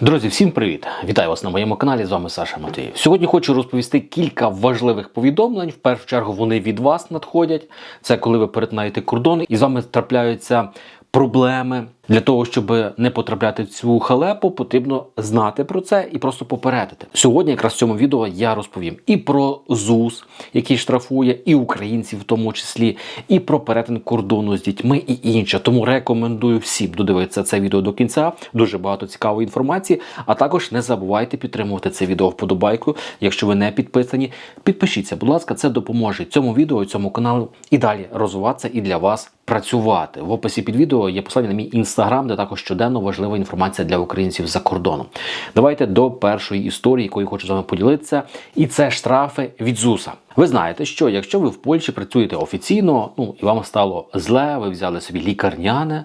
Друзі, всім привіт! Вітаю вас на моєму каналі. З вами Саша Матвієв. Сьогодні хочу розповісти кілька важливих повідомлень. В першу чергу вони від вас надходять. Це коли ви перетинаєте кордони і з вами трапляються проблеми. Для того, щоб не потрапляти в цю халепу, потрібно знати про це і просто попередити. Сьогодні, якраз в цьому відео, я розповім і про ЗУС, який штрафує, і українців, в тому числі, і про перетин кордону з дітьми і інше. Тому рекомендую всім додивитися це відео до кінця. Дуже багато цікавої інформації. А також не забувайте підтримувати це відео вподобайкою. Якщо ви не підписані, підпишіться, будь ласка, це допоможе цьому відео цьому каналу і далі розвиватися і для вас працювати. В описі під відео є посилання на мій інстаграм, де також щоденно важлива інформація для українців за кордоном. Давайте до першої історії, якою хочу з вами поділитися, і це штрафи від ЗУСа. Ви знаєте, що якщо ви в Польщі працюєте офіційно, ну і вам стало зле, ви взяли собі лікарняне,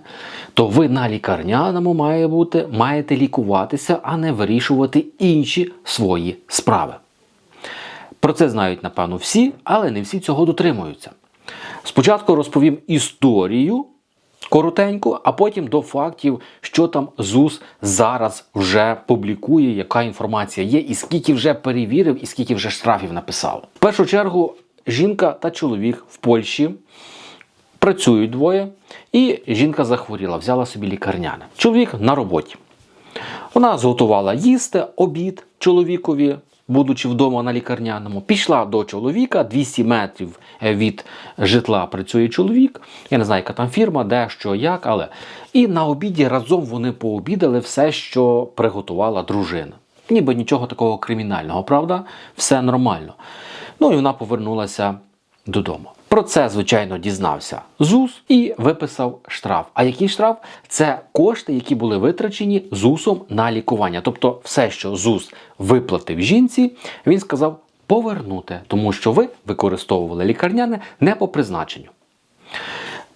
то ви на лікарняному має бути, маєте лікуватися, а не вирішувати інші свої справи. Про це знають, напевно, всі, але не всі цього дотримуються. Спочатку розповім історію коротенько, а потім до фактів, що там ЗУС зараз вже публікує, яка інформація є, і скільки вже перевірив, і скільки вже штрафів написав. В першу чергу, жінка та чоловік в Польщі працюють двоє, і жінка захворіла, взяла собі лікарняне. Чоловік на роботі. Вона зготувала їсти обід чоловікові, будучи вдома на лікарняному. Пішла до чоловіка 200 метрів від житла працює чоловік. Я не знаю, яка там фірма, де що, як, але. І на обіді разом вони пообідали все, що приготувала дружина. Ніби нічого такого кримінального, правда? Все нормально. Ну і вона повернулася додому. Про це, звичайно, дізнався ЗУС і виписав штраф. А який штраф? Це кошти, які були витрачені ЗУСом на лікування. Тобто, все, що ЗУС виплатив жінці, він сказав повернути, тому що ви використовували лікарняне не по призначенню.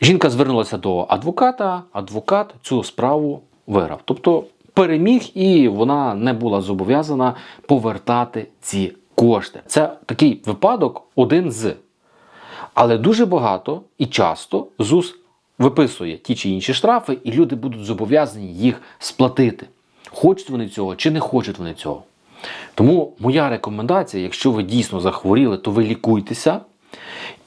Жінка звернулася до адвоката, адвокат цю справу виграв. Тобто переміг, і вона не була зобов'язана повертати ці кошти. Це такий випадок один з. Але дуже багато і часто ЗУС виписує ті чи інші штрафи, і люди будуть зобов'язані їх сплатити. Хочуть вони цього чи не хочуть вони цього. Тому моя рекомендація, якщо ви дійсно захворіли, то ви лікуйтеся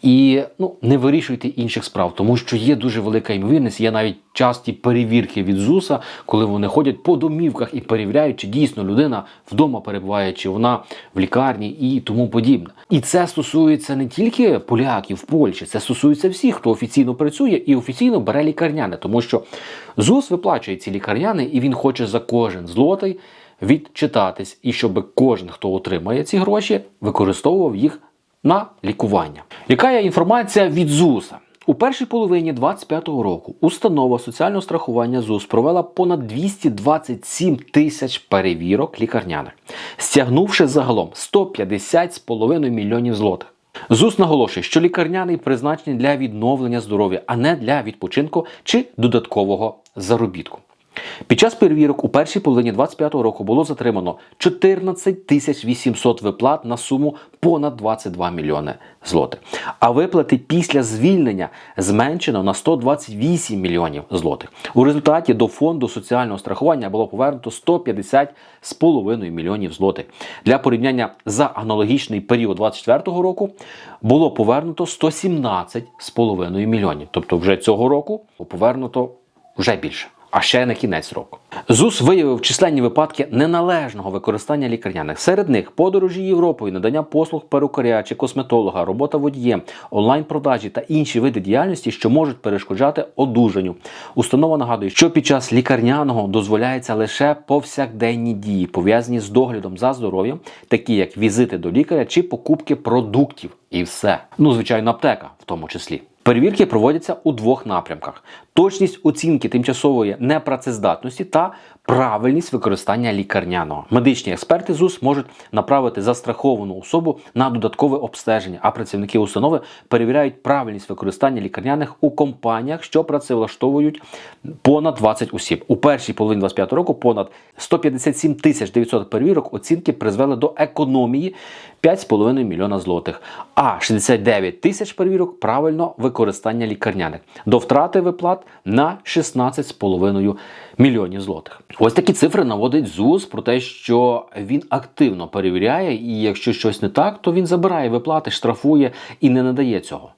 і ну, не вирішуйте інших справ, тому що є дуже велика ймовірність, є навіть часті перевірки від ЗУСа, коли вони ходять по домівках і перевіряють, чи дійсно людина вдома перебуває, чи вона в лікарні і тому подібне. І це стосується не тільки поляків Польщі, це стосується всіх, хто офіційно працює і офіційно бере лікарняне, тому що ЗУС виплачує ці лікарняни, і він хоче за кожен злотий відчитатись, і щоб кожен, хто отримає ці гроші, використовував їх на лікування. Яка є інформація від ЗУСа? У першій половині 2025 року установа соціального страхування ЗУС провела понад 227 тисяч перевірок лікарняних, стягнувши загалом 150,5 мільйонів злотих. ЗУС наголошує, що лікарняний призначений для відновлення здоров'я, а не для відпочинку чи додаткового заробітку. Під час перевірок у першій половині 2025 року було затримано 14 тисяч 800 виплат на суму понад 22 мільйони злотих. А виплати після звільнення зменшено на 128 мільйонів злотих. У результаті до фонду соціального страхування було повернуто 150,5 мільйонів злотих. Для порівняння за аналогічний період 2024 року було повернуто 117,5 мільйонів. Тобто вже цього року повернуто вже більше а ще на кінець року. ЗУС виявив численні випадки неналежного використання лікарняних. Серед них подорожі Європою, надання послуг перукаря чи косметолога, робота водієм, онлайн-продажі та інші види діяльності, що можуть перешкоджати одужанню. Установа нагадує, що під час лікарняного дозволяється лише повсякденні дії, пов'язані з доглядом за здоров'ям, такі як візити до лікаря чи покупки продуктів. І все. Ну, звичайно, аптека в тому числі. Перевірки проводяться у двох напрямках: точність оцінки тимчасової непрацездатності та правильність використання лікарняного. Медичні експерти ЗУС можуть направити застраховану особу на додаткове обстеження, а працівники установи перевіряють правильність використання лікарняних у компаніях, що працевлаштовують понад 20 осіб. У першій половині 25 року понад 157 тисяч 900 перевірок оцінки призвели до економії 5,5 мільйона злотих, а 69 тисяч перевірок правильно використання лікарняних до втрати виплат на 16,5 мільйонів злотих. Ось такі цифри наводить ЗУС про те, що він активно перевіряє, і якщо щось не так, то він забирає виплати, штрафує і не надає цього.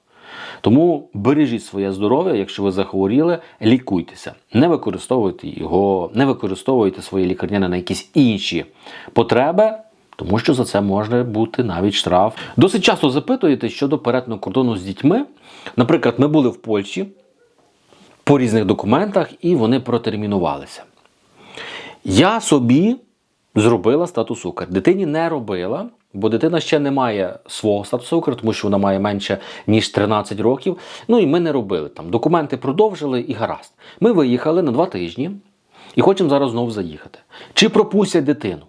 Тому бережіть своє здоров'я, якщо ви захворіли, лікуйтеся, не використовуйте його, не використовуйте свої лікарняни на якісь інші потреби. Тому що за це може бути навіть штраф. Досить часто запитуєте щодо перетину кордону з дітьми. Наприклад, ми були в Польщі по різних документах, і вони протермінувалися. Я собі зробила статус Укр. Дитині не робила, бо дитина ще не має свого статусу Укр, тому що вона має менше ніж 13 років. Ну і ми не робили там. Документи продовжили і гаразд. Ми виїхали на два тижні і хочемо зараз знову заїхати. Чи пропустять дитину?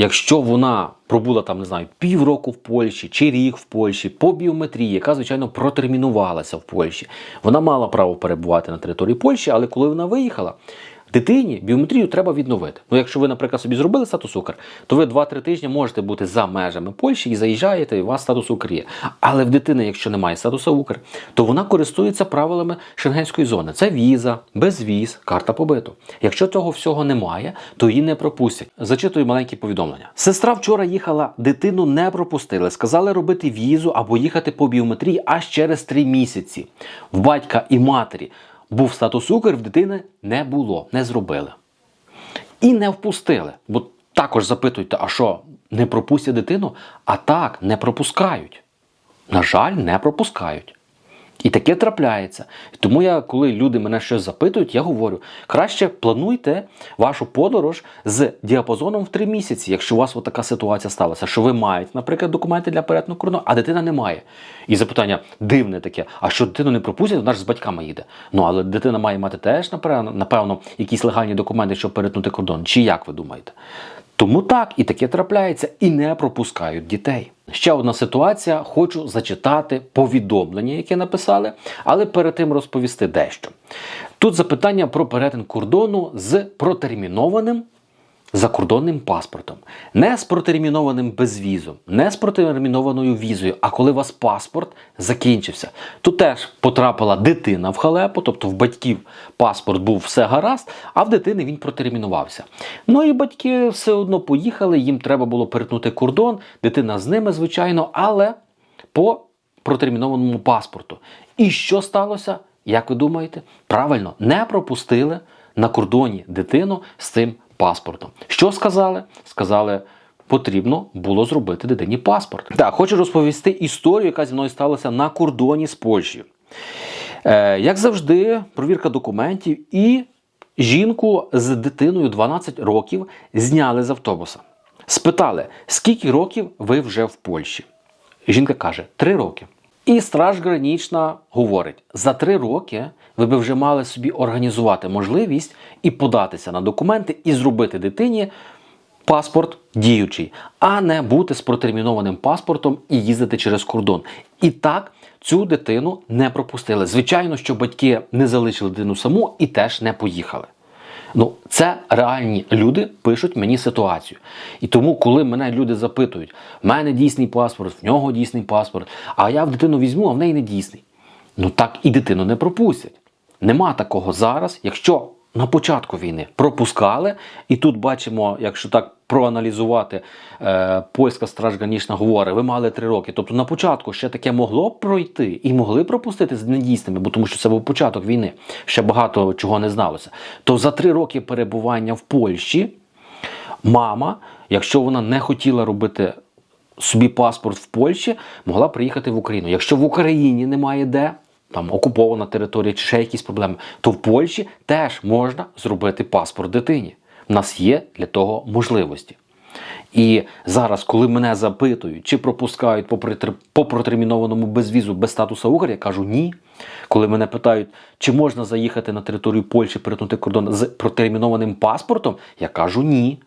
Якщо вона пробула там, не знаю, півроку в Польщі чи рік в Польщі по біометрії, яка, звичайно, протермінувалася в Польщі, вона мала право перебувати на території Польщі, але коли вона виїхала, дитині біометрію треба відновити. Ну, якщо ви, наприклад, собі зробили статус Укр, то ви 2-3 тижні можете бути за межами Польщі і заїжджаєте, і у вас статус Укр є. Але в дитини, якщо немає статусу Укр, то вона користується правилами шенгенської зони. Це віза, безвіз, карта побиту. Якщо цього всього немає, то її не пропустять. Зачитую маленькі повідомлення. Сестра вчора їхала, дитину не пропустили. Сказали робити візу або їхати по біометрії аж через 3 місяці. В батька і матері був статус Укр, в дитини не було, не зробили. І не впустили. Бо також запитуйте, а що, не пропустять дитину? А так, не пропускають. На жаль, не пропускають. І таке трапляється. Тому я, коли люди мене щось запитують, я говорю: краще плануйте вашу подорож з діапазоном в 3 місяці, якщо у вас така ситуація сталася, що ви маєте, наприклад, документи для перетину кордону, а дитина не має. І запитання дивне таке: а що дитину не пропустять, вона ж з батьками їде. Ну але дитина має мати теж, напевно, якісь легальні документи, щоб перетнути кордон. Чи як ви думаєте? Тому так і таке трапляється, і не пропускають дітей. Ще одна ситуація. Хочу зачитати повідомлення, яке написали, але перед тим розповісти дещо. Тут запитання про перетин кордону з протермінованим закордонним паспортом, не з протермінованим безвізом, не з протермінованою візою, а коли у вас паспорт закінчився. Тут теж потрапила дитина в халепу, тобто в батьків паспорт був все гаразд, а в дитини він протермінувався. Ну і батьки все одно поїхали, їм треба було перетнути кордон, дитина з ними, звичайно, але по протермінованому паспорту. І що сталося? Як ви думаєте? Правильно, не пропустили на кордоні дитину з цим паспортом. Що сказали? Сказали, потрібно було зробити дитині паспорт. Так, хочу розповісти історію, яка зі мною сталася на кордоні з Польщею. Е, як завжди, провірка документів і жінку з дитиною 12 років зняли з автобуса. Спитали, скільки років ви вже в Польщі? Жінка каже, 3 роки. І страж гранічна говорить: за три роки ви би вже мали собі організувати можливість і податися на документи, і зробити дитині паспорт діючий, а не бути з протермінованим паспортом і їздити через кордон. І так цю дитину не пропустили. Звичайно, що батьки не залишили дитину саму і теж не поїхали. Ну, це реальні люди пишуть мені ситуацію. І тому, коли мене люди запитують, в мене дійсний паспорт, в нього дійсний паспорт, а я в дитину візьму, а в неї не дійсний. Ну так і дитину не пропустять. Нема такого зараз, якщо на початку війни пропускали, і тут бачимо, якщо так проаналізувати, е, польська страж гранічна говорить, ви мали три роки. Тобто на початку ще таке могло пройти і могли пропустити з недійсними, бо тому що це був початок війни, ще багато чого не зналося. То за три роки перебування в Польщі мама, якщо вона не хотіла робити собі паспорт в Польщі, могла приїхати в Україну. Якщо в Україні немає де, там окупована територія чи ще якісь проблеми, то в Польщі теж можна зробити паспорт дитині. У нас є для того можливості. І зараз, коли мене запитують, чи пропускають по, протермінованому безвізу без статусу Угар, я кажу ні. Коли мене питають, чи можна заїхати на територію Польщі, перетнути кордон з протермінованим паспортом, я кажу ні.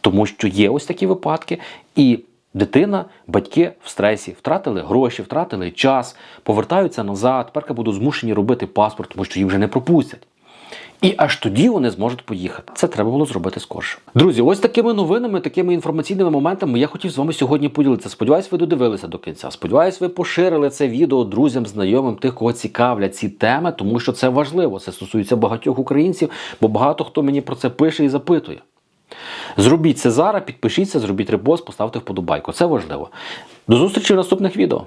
Тому що є ось такі випадки, і дитина, батьки в стресі втратили гроші, втратили час, повертаються назад. Тепер будуть змушені робити паспорт, тому що їх вже не пропустять. І аж тоді вони зможуть поїхати. Це треба було зробити скорше. Друзі, ось такими новинами, такими інформаційними моментами я хотів з вами сьогодні поділитися. Сподіваюсь, ви додивилися до кінця. Сподіваюсь, ви поширили це відео друзям, знайомим, тих, кого цікавлять ці теми, тому що це важливо. Це стосується багатьох українців, бо багато хто мені про це пише і запитує. Зробіть це зараз, підпишіться, зробіть репост, поставте вподобайку. Це важливо. До зустрічі в наступних відео.